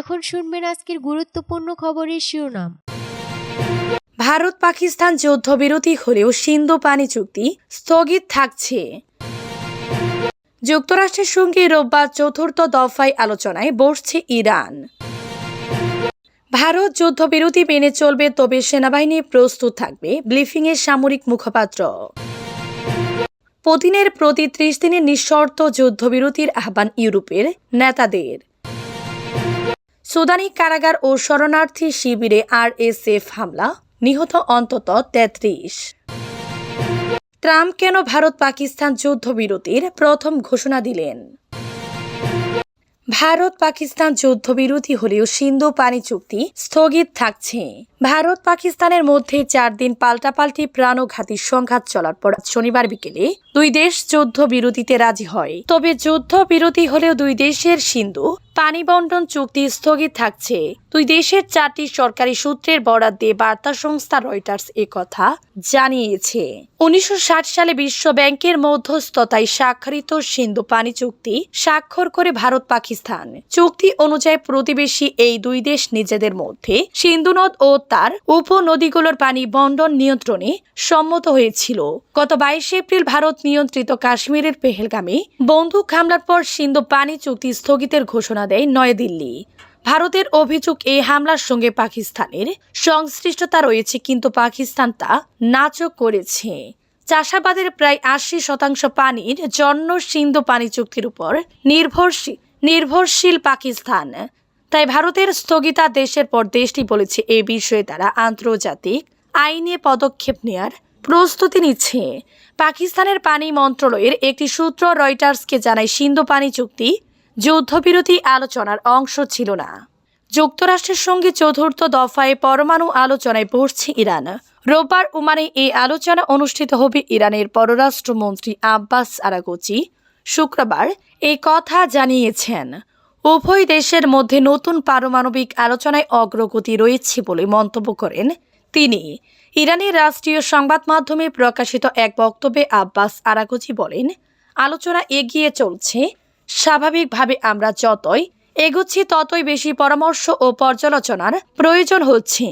এখন শুনবেন আজকের গুরুত্বপূর্ণ খবরের শিরোনাম। ভারত পাকিস্তান যুদ্ধবিরতি হলেও সিন্ধু পানি চুক্তি স্থগিত থাকছে। যুক্তরাষ্ট্রের সঙ্গে রোববার চতুর্থ দফায় আলোচনায় বসছে ইরান। ভারত যুদ্ধবিরতি মেনে চলবে তবে সেনাবাহিনী প্রস্তুত থাকবে ব্রিফিংয়ের সামরিক মুখপাত্র। পুতিনের প্রতি ত্রিশ দিনের নিঃশর্ত যুদ্ধবিরতির আহ্বান ইউরোপের নেতাদের। সুদানি কারাগার ও শরণার্থী শিবিরে আরএসএফ হামলা, নিহত অন্তত তেত্রিশ। ট্রাম্প কেন ভারত পাকিস্তান যুদ্ধবিরতির প্রথম ঘোষণা দিলেন? ভারত পাকিস্তান যুদ্ধবিরতি হলেও সিন্ধু পানি চুক্তি স্থগিত থাকছে। ভারত পাকিস্তানের মধ্যে চার দিন পাল্টাপাল্টি প্রাণঘাতী সংঘাত চলার পর শনিবার বিকেলে দুই দেশ যুদ্ধ বিরতিতে রাজি হয়। তবে যুদ্ধ বিরতি হলেও দুই দেশের সিন্ধু পানি বন্টন চুক্তি স্থগিত থাকছে। দুই দেশের চারটি সরকারি সূত্রের বরাদ দিয়ে বার্তা সংস্থা রয়টার্স কথা জানিয়েছে। উনিশশো ষাট সালে বিশ্ব ব্যাংকের মধ্যস্থতায় স্বাক্ষরিত সিন্ধু পানি চুক্তি স্বাক্ষর করে ভারত পাকিস্তান। চুক্তি অনুযায়ী প্রতিবেশী এই দুই দেশ নিজেদের মধ্যে সিন্ধু নদ ও তার উপনদীগুলোর পানি বন্টন নিয়ন্ত্রণে সম্মত হয়েছিল। গত বাইশে এপ্রিল ভারত নিয়ন্ত্রিত কাশ্মীরের পেহেলগামে বন্দুক হামলার পর সিন্ধু পানি চুক্তি স্থগিতের ঘোষণা দেয় নয়াদিল্লি। ভারতের অভিযোগ এই হামলার সঙ্গে পাকিস্তানের সংশ্লিষ্টতা রয়েছে, কিন্তু পাকিস্তান তা নাচক করেছে। চাষাবাদের প্রায় আশি শতাংশ পানির জন্য সিন্ধু পানি চুক্তির উপর নির্ভরশীল নির্ভরশীল পাকিস্তান। তাই ভারতের স্থগিতাদেশের পর দেশটি বলেছে, এ বিষয়ে তারা আন্তর্জাতিক আইনে পদক্ষেপ নেয়ার প্রস্তুতি নিচ্ছে। পাকিস্তানের পানি মন্ত্রণালয়ের একটি সূত্র রয়টার্সকে জানায়, সিন্ধু পানি চুক্তি যুদ্ধবিরতি আলোচনার অংশ ছিল না। যুক্তরাষ্ট্রের সঙ্গে চতুর্থ দফায় পরমাণু আলোচনায় বসছে ইরান। রোববার ওমানে এই আলোচনা অনুষ্ঠিত হবে ইরানের পররাষ্ট্রমন্ত্রী আব্বাস আরাগোচি শুক্রবার এই কথা জানিয়েছেন। উভয় দেশের মধ্যে নতুন পারমাণবিক আলোচনায় অগ্রগতি রয়েছে বলে মন্তব্য করেন তিনি। ইরানের রাষ্ট্রীয় সংবাদ মাধ্যমে প্রকাশিত এক বক্তব্যে আব্বাস আরাগোচি বলেন, আলোচনা এগিয়ে চলছে। স্বাভাবিকভাবে আমরা যতই এগোচ্ছি, ততই বেশি পরামর্শ ও পর্যালোচনার প্রয়োজন হচ্ছে।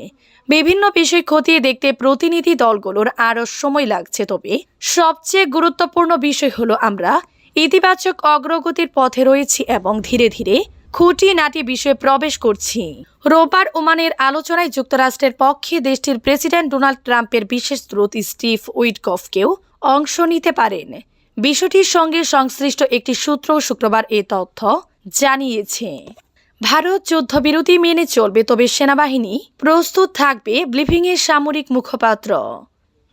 বিভিন্ন বিষয় খতিয়ে দেখতে প্রতিনিধি দলগুলোর আরও সময় লাগছে। তবে সবচেয়ে গুরুত্বপূর্ণ বিষয় হলো আমরা ইতিবাচক অগ্রগতির পথে রয়েছি এবং ধীরে ধীরে খুঁটিনাটি বিষয়ে প্রবেশ করছি। রোববার ওমানের আলোচনায় যুক্তরাষ্ট্রের পক্ষে দেশটির প্রেসিডেন্ট ডোনাল্ড ট্রাম্পের বিশেষ দূত স্টিভ উইটকফকেও অংশ নিতে পারেন। বিষয়টির সঙ্গে সংশ্লিষ্ট একটি সূত্র শুক্রবার এ তথ্য জানিয়েছে। ভারত যুদ্ধবিরতি মেনে চলবে, তবে সেনাবাহিনী প্রস্তুত থাকবে ব্রিফিংয়ের সামরিক মুখপাত্র।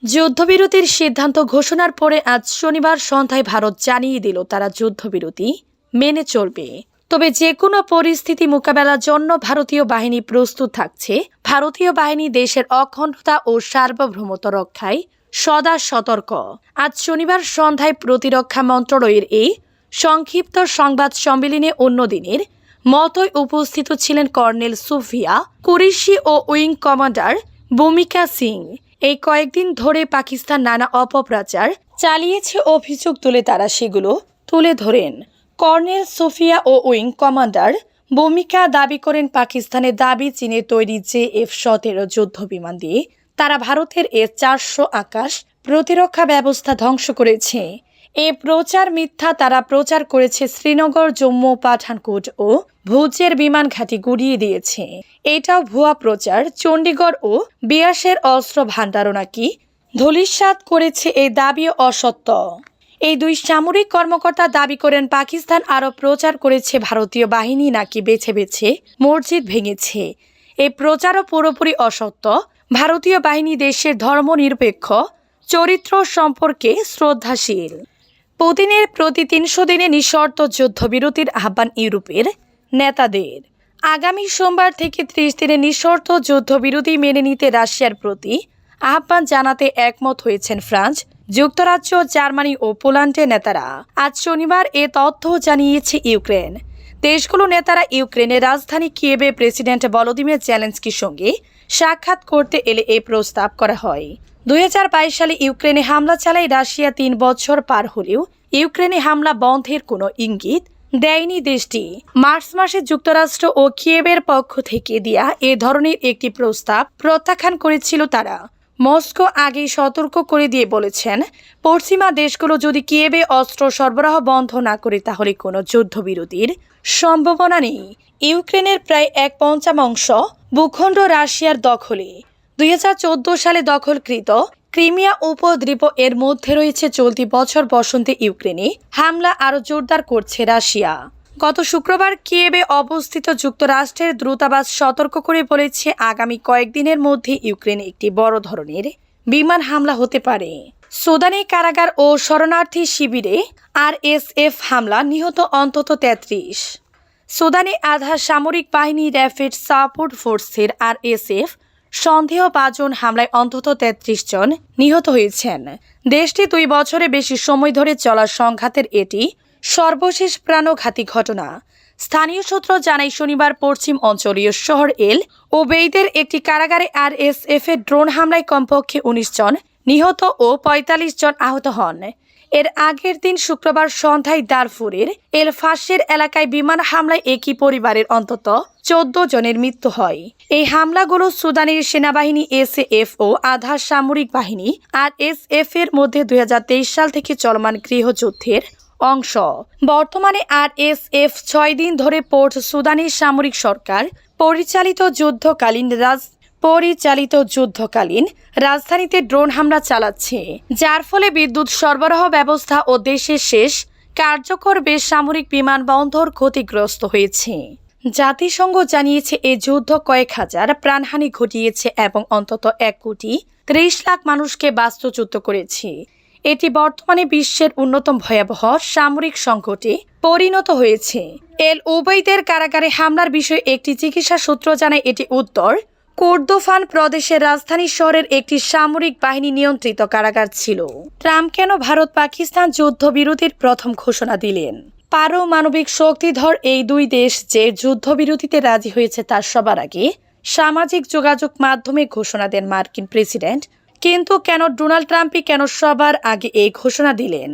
যুদ্ধবিরতির সিদ্ধান্ত ঘোষণার পরে আজ শনিবার সন্ধ্যায় ভারত জানিয়ে দিল তারা যুদ্ধবিরতি মেনে চলবে। তবে যে কোনো পরিস্থিতি মোকাবেলার জন্য ভারতীয় বাহিনী প্রস্তুত থাকছে। ভারতীয় বাহিনী দেশের অখণ্ডতা ও সার্বভৌমত্ব রক্ষায় সদা সতর্ক। আজ শনিবার সন্ধ্যায় প্রতিরক্ষা মন্ত্রণালয়ের এই সংক্ষিপ্ত সংবাদ সম্মেলনে অন্য দিনের মতোই উপস্থিত ছিলেন কর্নেল সুফিয়া কুরিশি ও উইং কমান্ডার ভূমিকা সিং। এই কয়েকদিন ধরে পাকিস্তান নানা অপপ্রচার চালিয়েছে অভিযোগ তুলে তারা সেগুলো তুলে ধরেন। কর্নেল সোফিয়া ও উইং কমান্ডার ভূমিকা দাবি করেন পাকিস্তানের দাবি চীনে তৈরি জে এফ সতেরো যুদ্ধ বিমান দিয়ে তারা ভারতের এ চারশো আকাশ প্রতিরক্ষা ব্যবস্থা ধ্বংস করেছে। এ প্রচার মিথ্যা তারা প্রচার করেছে শ্রীনগর, জম্মু, পাঠানকোট ও ভুজের বিমান ঘাঁটি গুড়িয়ে দিয়েছে। এটাও ভুয়া প্রচার, চণ্ডীগড় ও বিয়াসের অস্ত্র ভাণ্ডারও নাকি ধূলিসাৎ করেছে এই দাবিও অসত্য। এই দুই সামরিক কর্মকর্তা দাবি করেন পাকিস্তান আরও প্রচার করেছে ভারতীয় বাহিনী নাকি বেছে বেছে মসজিদ ভেঙেছে। এই প্রচারও পুরোপুরি অসত্য। ভারতীয় বাহিনী দেশের ধর্মনিরপেক্ষ, চরিত্র সম্পর্কে শ্রদ্ধাশীল। পুতিনের প্রতি তিনশো দিনে নিঃশর্ত যুদ্ধবিরতির আহ্বান ইউরোপের নেতাদের। আগামী সোমবার থেকে ত্রিশ দিনে নিঃশর্ত যুদ্ধবিরতি মেনে নিতে রাশিয়ার প্রতি আহ্বান জানাতে একমত হয়েছেন ফ্রান্স, যুক্তরাজ্য, জার্মানি ও পোল্যান্ডের নেতারা। আজ শনিবার এ তথ্য জানিয়েছে ইউক্রেন। দেশগুলো নেতারা ইউক্রেনের রাজধানী কিয়েবে প্রেসিডেন্ট ভলোদিমির চ্যালেঞ্জকির সঙ্গে সাক্ষাৎ করতে এলে এই প্রস্তাব করা হয়। দুই হাজার বাইশ সালে ইউক্রেনে হামলা চালায় রাশিয়া তিন বছর পার হলেও ইউক্রেনে হামলা বন্ধের কোনো ইঙ্গিত দেয়নি দেশটি। মার্চ মাসে যুক্তরাষ্ট্র ও কিয়েবের পক্ষ থেকে দেয়া এ ধরনের একটি প্রস্তাব প্রত্যাখ্যান করেছিল তারা। মস্কো আগেই সতর্ক করে দিয়ে বলেছেন, পশ্চিমা দেশগুলো যদি কিয়েবে অস্ত্র সরবরাহ বন্ধ না করে তাহলে কোনো যুদ্ধবিরতির সম্ভাবনা নেই। ইউক্রেনের প্রায় এক পঞ্চমাংশ ভূখণ্ড রাশিয়ার দখলে। দুই হাজার চোদ্দ সালে দখলকৃত ক্রিমিয়া উপদ্বীপ এর মধ্যে রয়েছে চলতি বছর বসন্তে ইউক্রেনে হামলা আরও জোরদার করছে রাশিয়া। গত শুক্রবার কিয়েবে অবস্থিত যুক্তরাষ্ট্রের দূতাবাস সতর্ক করে বলেছে, আগামী কয়েকদিনের মধ্যে ইউক্রেনে একটি বড় ধরনের বিমান হামলা হতে পারে। সুদানে কারাগার ও শরণার্থী শিবিরে আর আরএসএফ হামলা, নিহত অন্তত তেত্রিশ। সুদানে আধা সামরিক বাহিনী র্যাপিড সাপোর্ট ফোর্সের আরএসএফ সন্দেহভাজন হামলায় অন্তত তেত্রিশ জন নিহত হয়েছেন। দেশটি দুই বছরে বেশি সময় ধরে চলা সংঘাতের এটি সর্বশেষ প্রাণঘাতী ঘটনা। স্থানীয় সূত্র জানায়, শনিবার পশ্চিম অঞ্চলীয় শহর এল ও বেইদের একটি কারাগারে আরএসএফ এর ড্রোন হামলায় কমপক্ষে উনিশ জন নিহত ও পঁয়তাল্লিশ জন আহত হন। এর আগের দিন শুক্রবার সন্ধ্যায় দারফুরের এল ফাঁসের এলাকায় বিমান হামলায় একই পরিবারের অন্তত চোদ্দ জনের মৃত্যু হয়। এই হামলাগুলো সুদানের সেনাবাহিনী এসএফ ও আধা সামরিক বাহিনী আর এসএফ এর মধ্যে দুই হাজার তেইশ সাল থেকে চলমান গৃহযুদ্ধের অংশ। বর্তমানে আর এস এফ ছয় দিন ধরে পোর্ট সুদানের সামরিক সরকার পরিচালিত যুদ্ধকালীন রাজ পরিচালিত যুদ্ধকালীন রাজধানীতে ড্রোন হামলা চালাচ্ছে, যার ফলে বিদ্যুৎ সরবরাহ ব্যবস্থা ও দেশের শেষ কার্যকর বেসামরিক বিমানবন্দর ক্ষতিগ্রস্ত হয়েছে। জাতিসংঘ জানিয়েছে এই যুদ্ধ কয়েক হাজার প্রাণহানি ঘটিয়েছে এবং অন্তত এক কোটি ত্রিশ লাখ মানুষকে বাস্তুচ্যুত করেছে। এটি বর্তমানে বিশ্বের অন্যতম ভয়াবহ সামরিক সংকটে পরিণত হয়েছে। এল উবৈদের কারাগারে হামলার বিষয়ে একটি চিকিৎসা সূত্র জানায় এটি উত্তর কোর্দোফান প্রদেশের রাজধানী শহরের একটি সামরিক বাহিনী নিয়ন্ত্রিত কারাগার ছিল। ট্রাম্প কেন ভারত পাকিস্তান যুদ্ধবিরতির প্রথম ঘোষণা দিলেন? পারমাণবিক শক্তিধর এই দুই দেশ যে যুদ্ধবিরতিতে রাজি হয়েছে তার সবার আগে সামাজিক যোগাযোগ মাধ্যমে ঘোষণা দেন মার্কিন প্রেসিডেন্ট। কিন্তু কেন ডোনাল্ড ট্রাম্পই কেন সবার আগে এই ঘোষণা দিলেন?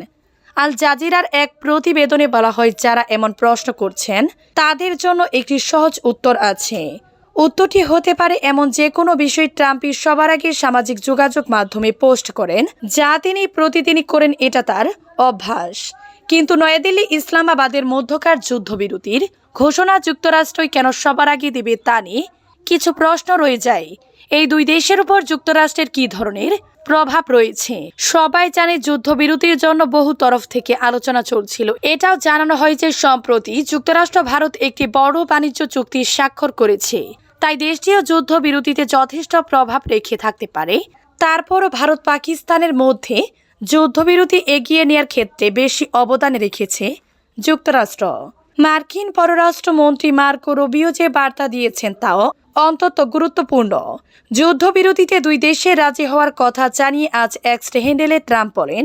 আল জাজিরার এক প্রতিবেদনে বলা হয়, যারা এমন প্রশ্ন করছেন, তাদের জন্য একটি সহজ উত্তর আছে। উত্তরটি হতে পারে এমন যে কোনো বিষয় ট্রাম্পই সবার আগে সামাজিক যোগাযোগ মাধ্যমে পোস্ট করেন, যা তিনি প্রতিদিনই করেন এটা তার অভ্যাস। কিন্তু নয়াদিল্লি ইসলামাবাদের মধ্যকার যুদ্ধবিরতির ঘোষণা যুক্তরাষ্ট্রই কেন সবার আগে দেবে তা নিয়ে কিছু প্রশ্ন রয়ে যায়। এই দুই দেশের উপর যুক্তরাষ্ট্রের কী ধরনের প্রভাব রয়েছে? সবাই জানে যুদ্ধবিরতির জন্য বহু তরফ থেকে আলোচনা চলছিল। এটাও জানানো হয় যে সম্প্রতি যুক্তরাষ্ট্র ভারত একটি বড় বাণিজ্য চুক্তি স্বাক্ষর করেছে। তাই দেশটিও যুদ্ধবিরতিতে যথেষ্ট প্রভাব রেখে থাকতে পারে। তারপরও ভারত পাকিস্তানের মধ্যে যুদ্ধবিরতি এগিয়ে নেওয়ার ক্ষেত্রে বেশি অবদান রেখেছে যুক্তরাষ্ট্র। মার্কিন পররাষ্ট্রমন্ত্রী মার্কো রুবিও যে বার্তা দিয়েছেন তাও অন্তত গুরুত্বপূর্ণ। যুদ্ধবিরতিতে দুই দেশের রাজি হওয়ার কথা জানিয়ে আজ এক্স হ্যান্ডেলে ট্রাম্প বলেন